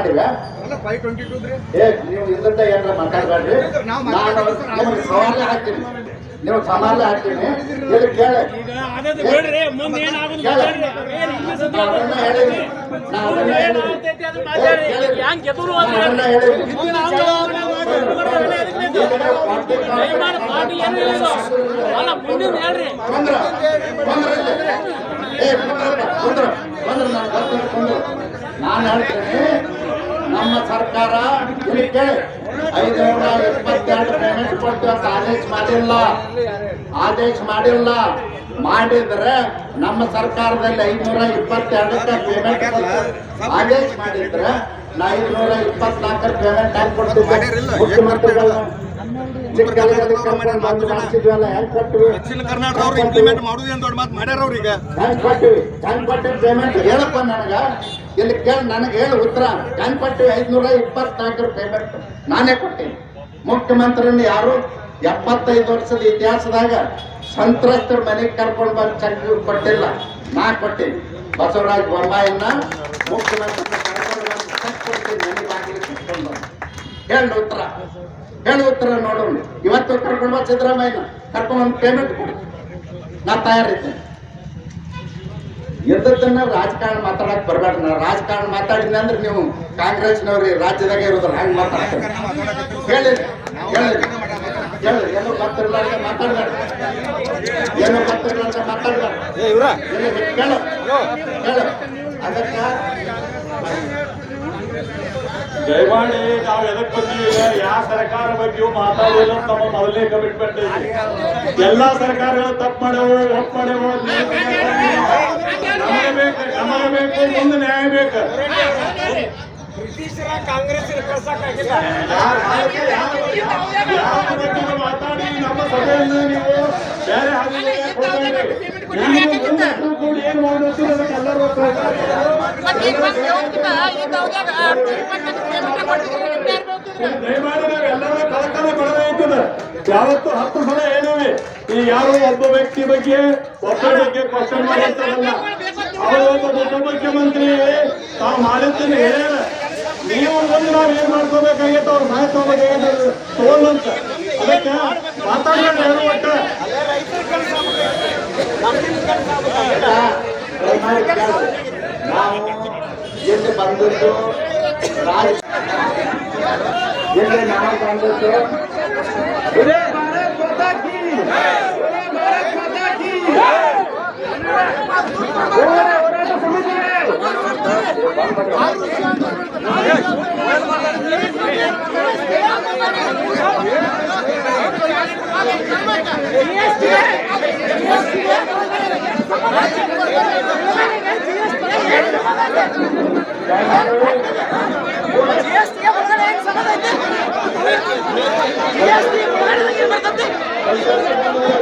ಮಾಡಿವ five twenty two ರೀ ಏ ನೀವು ಇಲ್ಲದ ಏನಾರ ಮಾತಾಡ್ಬೇಡ್ರಿ ನಾವು ನಾನು ನಿಮ್ಗೆ ಸವಾಲ ಹಾಕ್ತೀನಿ ನೀವು ಸವಾಲ ಹಾಕ್ತೀನಿ ಇಲ್ಲಿ ಕೇಳಿ ಈಗ ಆದದ್ದು ಬೇಡ್ರಿ ಮುಂದೆ ಏನಾಗುದು ಮಾತಾಡ್ರಿ ಅವೇನ್ ಇಲ್ಲಿ ಸುದ್ದಿ ನಾ ಅದನ್ನ ಹೇಳಿನಿ. ನಾ ಅದನ್ನ ಮುಂದೆ ಹೇಳಿನಿ. ಏನಾಗ್ತೈತಿ ಅದನ್ನ ಮಾತಾಡ್ರಿ ಏ, ಕೇಳಿ. ಹ್ಯಾಂಗ್ ಗೆದ್ರು ನಾ ಅದನ್ನ ಹೇಳಿನಿ. ದಯಮಾಡಿ ಪಾರ್ಟಿ ಏನು ಇಲ್ಲ ಅಲ್ಲ ಮುಂದಿನ ಹೇಳ್ರಿ ಕುಂದ್ರ ಕುಂದ್ರ ಇಲ್ಲಿ. ಏ ಕುಂದ್ರಪ್ಪ, ಕುಂದ್ರ ಕುಂದ್ರ ನಾನು ಬರ್ತೀನಿ ಕುಂದ್ರ ನಾನು ಹೇಳ್ತೀನಿ ನಮ್ಮ ಸರ್ಕಾರ ಐನೂರ ಇಪ್ಪತ್ತೆರಡು ಪೇಮೆಂಟ್ ಕೊಟ್ಟು ಅಂತ ಆದೇಶ ಮಾಡಿಲ್ಲ. ಆದೇಶ ಮಾಡಿಲ್ಲ. ಮಾಡಿದ್ರೆ ನಮ್ಮ ಸರ್ಕಾರದಲ್ಲಿ ಐನೂರ ಇಪ್ಪತ್ತೆರಡಕ್ಕೆ ಪೇಮೆಂಟ್ ಆದೇಶ ಮಾಡಿದ್ರೆ ನಾ ಐನೂರ ಇಪ್ಪತ್ನಾಲ್ಕರ ಪೇಮೆಂಟ್ ಹೆಂಗ್ ಮಾಡಿರಿಲ್ಲ, ಕೊಡ್ತಿದ್ದೆ ಇಂಪ್ಲಿಮೆಂಟ್ ಮಾಡುದು ಏನ್ ದೊಡ್ಡ ಮಾತು ಮಾಡ್ಯಾರ ಅವ್ರೀಗ ಹೆಂಗ್ ಕೊಟ್ಟಿವಿ ಹೆಂಗ್ ಕೊಟ್ಟಿವಿ ಪೇಮೆಂಟ್ ಹೇಳಪ್ಪ ನನಗ. ಇಲ್ಲಿ ಕೇಳಿ ನನಗೆ ಹೇಳಿ ಉತ್ತರ. ಕೊಟ್ಟಿವಿ ಐದ್ನೂರ ಇಪ್ಪತ್ನಾಲ್ಕರ ಪೇಮೆಂಟ್ ನಾನೇ ಕೊಟ್ಟೇನೆ. ಮುಖ್ಯಮಂತ್ರಿನ ಯಾರು ಎಪ್ಪತ್ತೈದು ವರ್ಷದ ಇತಿಹಾಸದಾಗ ಸಂತ್ರಸ್ತರ ಮನೆಗೆ ಕರ್ಕೊಂಡು ಬಂದು ಚೆಕ್ ಕೊಟ್ಟಿಲ್ಲ. ನಾ ಕೊಟ್ಟೇನೆ. ಬಸವರಾಜ ಬೊಮ್ಮಾಯಿನ ಮುಖ್ಯಮಂತ್ರಿ ಹೇಳಿ ಉತ್ತರ. ಹೇಳಿ ಉತ್ತರ ನೋಡೋಣ. ಇವತ್ತು ಕರ್ಕೊಂಡು ಸಿದ್ದರಾಮಯ್ಯನ ಕರ್ಕೊಂಡು ಪೇಮೆಂಟ್ ಕೊಡ್ತೀನಿ ನಾ ತಯಾರಿದ್ದೆ ಎದ್ದನ್ನ ರಾಜಕಾರಣ ಮಾತಾಡಕ್ ಬರ್ಬೇಡ. ನಾ ರಾಜಕಾರಣ ಮಾತಾಡಿದ್ನ ಅಂದ್ರೆ ನೀವು ಕಾಂಗ್ರೆಸ್ನವ್ರಿ ರಾಜ್ಯದಾಗ ಇರೋದ್ರ ಹಂಗ್ ಮಾತಾಡ್ತಾರೆ? ಹೇಳಿ. ಹೇಳಿ. ಹೇಳಿ. ಏನೋ ಗೊತ್ತಿರ್ಲಾರ್ದ ಮಾತಾಡ್ಬೇಡ. ಏನು ಗೊತ್ತಿರ್ಲಾರ್ದ ಮಾತಾಡ್ಬೇಡ. ಹೇಳಿ, ಹೇಳು. ಅದಕ್ಕ ದಯಮಾಡಿ ನಾವು ಎದಕ್ ಬಂದೀವಿ ಯಾವ ಸರ್ಕಾರ ಬಗ್ಗೆಯೂ ಮಾತಾಡೋದು ತಮ್ಮ ಮೊದಲೇ ಕಮಿಟ್ಮೆಂಟ್ ಐತಿ. ಎಲ್ಲಾ ಸರ್ಕಾರಗಳು ತಪ್ಪು ಮಾಡೋ ಒಪ್ಪು ಮಾಡ್ಯಾವು ಬೇಕು ನಮಗೆ ಬೇಕು ಒಂದು ನ್ಯಾಯ ಬೇಕು. ಬ್ರಿಟಿಷರ ಕಾಂಗ್ರೆಸ್ ಮಾತಾಡಿ ನಮ್ಮ ಸಭೆಯನ್ನು ನೀವು ಬೇರೆ ಹಾಗೆ ಹೋಗ್ಬೇಡಿ. ನೀವು ಎಲ್ಲರೂ ಕೂಡಿ ಏನ್ ಮಾಡೋದು ಅದಕ್ಕೆ ಎಲ್ಲರೂ ದಯಮಾಡಿ ನಾವು ಎಲ್ಲರೂ ಕಳಕಳ ಪಡಬೇಕದ ಯಾವತ್ತು ಹತ್ತು ಸಲ ಏನೇವೆ ಈ ಯಾರೋ ಒಬ್ಬ ವ್ಯಕ್ತಿ ಬಗ್ಗೆ ಒಬ್ಬ ಬಗ್ಗೆ ಕ್ವಶನ್ ಮಾಡಿರ್ತಾರಲ್ಲ ಅವರು ಉಪಮುಖ್ಯಮಂತ್ರಿ ತಾವು ಮಾಡಿದ್ದನ್ನು ಹೇಳ್ಯಾರ ನೀವು ಬಂದು ನಾವು ಏನ್ ಮಾಡ್ಕೋಬೇಕಾಗಿತ್ತು, ಅವ್ರ ಮಾಹಿತಿ ತಗೋಬೇಕಾಗಿತ್ತು ಅದಕ್ಕೆ ಮಾತಾಡೋಣ ಯಾರು ಒಟ್ಟ. ನಾವು ಬಂದದ್ದು? ಎಲ್ಲಿ ನಾವು ಬಂದದ್ದು? Yes,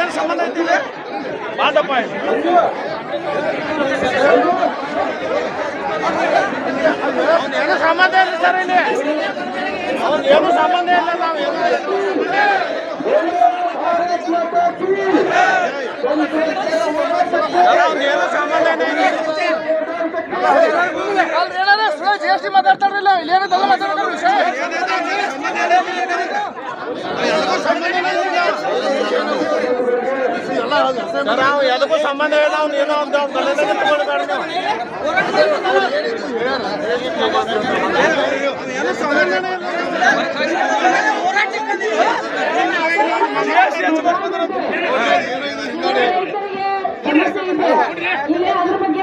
ಏನ್ ಸಂಬಂಧ ಐತಿಲ್ಲ ಬಾಂಧಪ್ಪ ಏನು ಸಂಬಂಧ ಇಲ್ಲ ಸರ್ ಇಲ್ಲಿ ಅವ್ನ್ ಏನು ಸಂಬಂಧ ಇಲ್ಲ ನಾವು ಏನು ಅವ್ನ್ ಏನು ಸಂಬಂಧ ಇಲ್ಲ ಜಿ ಎಸ್ ಟಿ ಮಾತಾಡ್ತಾರಲ್ಲ ಇಲ್ಲಿ ಮಾತಾಡ್ತಾರೆ ನಾವು ಎದಕ್ಕೂ ಸಂಬಂಧ ಇಲ್ಲ ಅವ್ನು ಏನೋ ಅಂತ ಅವ್ನು ಗಲ್ಲದಾಗ ತಗೊಳ್ಬೇಡ ನೀವು ಸಮಸ್ಯೆ ಇದೆ ಇಲ್ಲಿ ಅದ್ರ ಬಗ್ಗೆ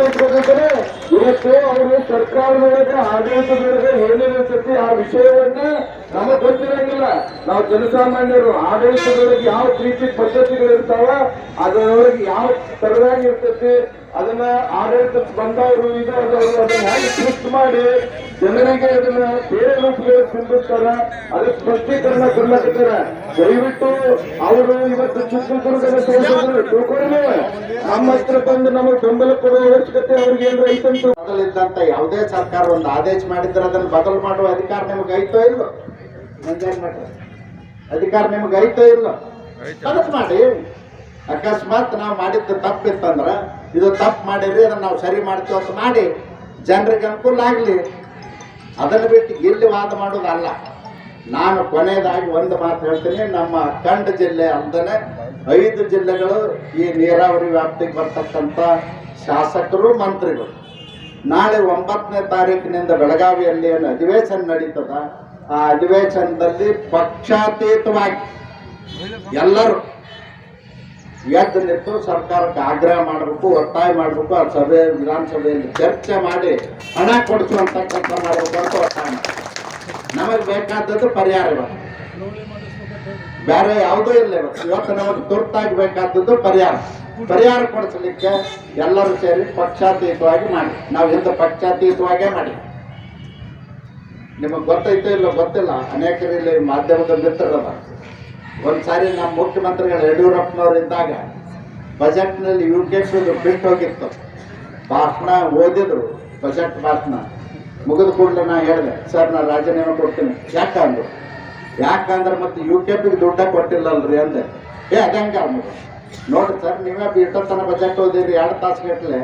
ಈ ಇವತ್ತು ಅವರು ಸರ್ಕಾರದೊಳಗೆ ಆಡಳಿತದೊಳಗೆ ಹೇಳಿರ್ತೈತಿ ಆ ವಿಷಯವನ್ನ ನಮಗ್ ಗೊತ್ತಿರಂಗಿಲ್ಲ. ನಾವು ಜನಸಾಮಾನ್ಯರು ಆಡಳಿತದೊಳಗೆ ಯಾವ ರೀತಿ ಪದ್ಧತಿಗಳಿರ್ತಾವ, ಅದರೊಳಗೆ ಯಾವ ತರದಾಗಿ ಇರ್ತೈತಿ, ಅದನ್ನ ಆಡಳಿತಕ್ಕೆ ಬಂದವರು ಇದು ಅದನ್ನ ಹೇಗೆ ಟ್ವಿಸ್ಟ್ ಮಾಡಿ ಜನರಿಗೆ ಅದನ್ನ ಬೇರೆ ರೂಪದಲ್ಲಿ ತುಂಬಿಸ್ತಾರ ಅದಕ್ಕೆ ಸ್ಪಷ್ಟೀಕರಣ ಕೊಡ್ಲಾಕತ್ತಾರ. ದಯವಿಟ್ಟು ಅವರು ಇವತ್ತು ಚಿತ್ರದುರ್ಗದ ಸಂಸದರು ತಿಳ್ಕೊಂಡ್ರೆ ನಮ್ಮ ಹತ್ರ ಬಂದು ನಮಗೆ ಬೆಂಬಲ ಕೊಡುವ ಅವಶ್ಯಕತೆ ಅವ್ರಿಗೆ ಏನು ಐತಂತ. ಮೊದಲಿದ್ದಂತ ಯಾವುದೇ ಸರ್ಕಾರ ಒಂದು ಆದೇಶ ಮಾಡಿದ್ರೆ ಅದನ್ನ ಬದಲು ಮಾಡುವ ಅಧಿಕಾರ ನಿಮ್ಗೆ ಐತೋ ಇಲ್ಲೋ ಅಧಿಕಾರ ನಿಮ್ಗೆ ಐತೋ ಇಲ್ಲೋ ಬದಲು ಮಾಡಿ. ಅಕಸ್ಮಾತ್ ನಾವು ಮಾಡಿದ್ದು ತಪ್ಪಿತ್ತಂದ್ರೆ ಇದು ತಪ್ಪು ಮಾಡಿರಿ ಅದನ್ನ ನಾವು ಸರಿ ಮಾಡ್ತೀವಿ ಅಂತ ಮಾಡಿ ಜನರಿಗೆ ಅನುಕೂಲ ಆಗಲಿ. ಅದನ್ನು ಬಿಟ್ಟು ಎಲ್ಲಿ ವಾದ ಮಾಡೋದಲ್ಲ ನಾನು ಕೊನೆಯದಾಗಿ ಒಂದು ಮಾತು ಹೇಳ್ತೀನಿ. ನಮ್ಮ ಅಖಂಡ ಜಿಲ್ಲೆ ಅಲ್ಲದೆ ಐದು ಜಿಲ್ಲೆಗಳು ಈ ನೀರಾವರಿ ವ್ಯಾಪ್ತಿಗೆ ಬರ್ತಕ್ಕಂಥ ಶಾಸಕರು, ಮಂತ್ರಿಗಳು. ನಾಳೆ ಒಂಬತ್ತನೇ ತಾರೀಕಿನಿಂದ ಬೆಳಗಾವಿಯಲ್ಲಿ ಏನು ಅಧಿವೇಶನ ನಡೀತದ, ಆ ಅಧಿವೇಶನದಲ್ಲಿ ಪಕ್ಷಾತೀತವಾಗಿ ಎಲ್ಲರೂ ಎದ್ದು ನಿಂತು ಸರ್ಕಾರಕ್ಕೆ ಆಗ್ರಹ ಮಾಡಬೇಕು, ಒತ್ತಾಯ ಮಾಡಬೇಕು, ಆ ಸಭೆ, ವಿಧಾನಸಭೆಯಲ್ಲಿ ಚರ್ಚೆ ಮಾಡಿ ಹಣ ಕೊಡಿಸುವಂತ ಕೆಲಸ ಮಾಡಬೇಕು ಅಂತ ಒತ್ತಾಯ ನಮಗೆ ಬೇಕಾದದ್ದು ಪರಿಹಾರ ಇವತ್ತು ಬೇರೆ ಯಾವುದೂ ಇಲ್ಲ ಇವತ್ತು. ಇವತ್ತು ನಮಗೆ ತುರ್ತಾಗಿ ಬೇಕಾದದ್ದು ಪರಿಹಾರ. ಪರಿಹಾರ ಕೊಡಿಸಲಿಕ್ಕೆ ಎಲ್ಲರೂ ಸೇರಿ ಪಕ್ಷಾತೀತವಾಗಿ ಮಾಡಿ. ನಾವು ಹಿಂದೆ ಪಕ್ಷಾತೀತವಾಗೇ ಮಾಡಿ. ನಿಮಗೆ ಗೊತ್ತೈತೋ ಇಲ್ಲ ಗೊತ್ತಿಲ್ಲ. ಅನೇಕರು ಇಲ್ಲಿ ಮಾಧ್ಯಮದ ಒಂದು ಒಂದ್ಸಾರಿ ನಮ್ಮ ಮುಖ್ಯಮಂತ್ರಿಗಳು ಯಡಿಯೂರಪ್ಪನವ್ರು ಇದ್ದಾಗ ಬಜೆಟ್ನಲ್ಲಿ ಯು ಕೆ ಬಿಟ್ಟು ಹೋಗಿತ್ತು. ಭಾಷಣ ಓದಿದ್ರು ಬಜೆಟ್ ಭಾಷಣ. ಮುಗಿದ ಕೂಡಲೇ ನಾ ಹೇಳಿದೆ, ಸರ್, ನಾ ರಾಜೀನಾಮೆ ಕೊಡ್ತೀನಿ. ಅಂದರು, ಯಾಕಂದ್ರೆ ಮತ್ತೆ ಯು ಕೆ ಪಿಗೆ ದುಡ್ಡ ಕೊಟ್ಟಿಲ್ಲಲ್ರಿ ಅಂದೆ. ಏ ಅದಂಗ ಅಂದ್ರು ನೋಡಿ ಸರ್, ನೀವೇ ಇಷ್ಟೊತ್ತನ ಬಜೆಟ್ ಓದಿರಿ ಎರಡು ತಾಸು ಗಟ್ಟಲೆ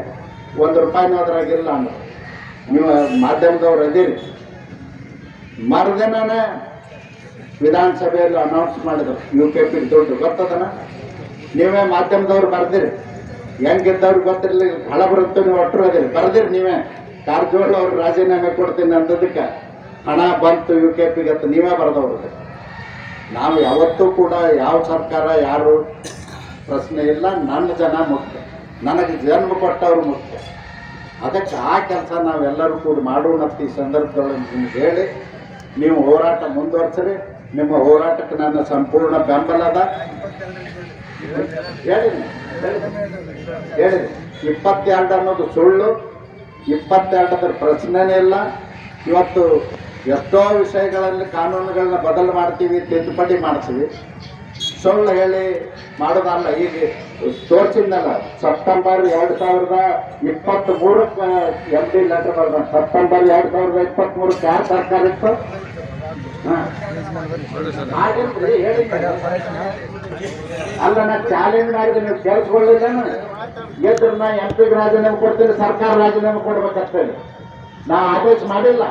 ಒಂದು ರೂಪಾಯಿನೂ ಅದ್ರಾಗಿಲ್ಲ ಅಂದ್ರು. ನೀವು ಮಾಧ್ಯಮದವ್ರು ಅದೀರಿ. ಮರುದಿನನೇ ವಿಧಾನಸಭೆಯಲ್ಲಿ ಅನೌನ್ಸ್ ಮಾಡಿದ್ರು ಯು ಕೆ ಪಿ ದುಡ್ಡು. ಗೊತ್ತದನ? ನೀವೇ ಮಾಧ್ಯಮದವ್ರು ಬರ್ದಿರಿ. ಹೆಂಗಿದ್ದವ್ರಿಗೆ ಗೊತ್ತಿರಲಿ ಹಳ ಬರುತ್ತೆ ನೀವು ಒಟ್ಟರು ಅದಿರಿ. ಬರ್ದಿರಿ ನೀವೇ. ಕಾರಜೋಳ ಅವ್ರು ರಾಜೀನಾಮೆ ಕೊಡ್ತೀನಿ ಅನ್ನೋದಕ್ಕೆ ಹಣ ಬಂತು ಯು ಕೆ ಪಿಗೆ ಅಂತ ನೀವೇ ಬರೆದವ್ರಿಗೆ ನಾವು ಯಾವತ್ತೂ ಕೂಡ ಯಾವ ಸರ್ಕಾರ, ಯಾರು ಪ್ರಶ್ನೆ ಇಲ್ಲ, ನನ್ನ ಜನ ಮುಖ್ಯ. ನನಗೆ ಜನ್ಮ ಕೊಟ್ಟವರು ಮುಖ್ಯ. ಅದಕ್ಕೆ ಆ ಕೆಲಸ ನಾವೆಲ್ಲರೂ ಕೂಡ ಮಾಡೋಣ ಈ ಸಂದರ್ಭದಲ್ಲಿ ನಿಮ್ಗೆ ಹೇಳಿ, ನೀವು ಹೋರಾಟ ಮುಂದುವರ್ಸ್ರಿ. ನಿಮ್ಮ ಹೋರಾಟಕ್ಕೆ ನನ್ನ ಸಂಪೂರ್ಣ ಬೆಂಬಲ ಅದ. ಹೇಳಿ ಹೇಳಿ ಇಪ್ಪತ್ತೆರಡು ಅನ್ನೋದು ಸುಳ್ಳು. ಇಪ್ಪತ್ತೆರಡರ ಪ್ರಶ್ನೆನೇ ಇಲ್ಲ ಇವತ್ತು ಎಷ್ಟೋ ವಿಷಯಗಳಲ್ಲಿ ಕಾನೂನುಗಳನ್ನ ಬದಲು ಮಾಡ್ತೀವಿ, ತಿದ್ದುಪಡಿ ಮಾಡ್ತೀವಿ ಸುಳ್ಳು ಹೇಳಿ ಮಾಡೋದಲ್ಲ ಈಗ ತೋರಿಸಿದ್ನಲ್ಲ, ಸೆಪ್ಟೆಂಬರ್ ಎರಡು ಸಾವಿರದ ಇಪ್ಪತ್ತ್ ಮೂರಕ್ಕೆ, ಎಂ ಡಿ ಲೆಟರ್ ಬರ್ದ ಸೆಪ್ಟೆಂಬರ್ ಎರಡು ಸಾವಿರದ ಇಪ್ಪತ್ತ್ ಮೂರಕ್ಕೆ ಯಾರು ಸರ್ಕಾರ ಇತ್ತು. ಅಲ್ಲ, ನಾ ಚಾಲೆಂಜ್ ಮಾಡಿದ್ರೆ ನೀವು ಕೇಳಿಸ್ಕೊಳ್ಳಿಲ್ಲ ಗೆದ್ರ ನಾ ಎಂ ಪಿಗೆ ರಾಜೀನಾಮೆ ಕೊಡ್ತೀನಿ, ಸರ್ಕಾರ ರಾಜೀನಾಮೆ ಕೊಡ್ಬೇಕಾಗ್ತದೆ ನಾ ಆದೇಶ ಮಾಡಿಲ್ಲ.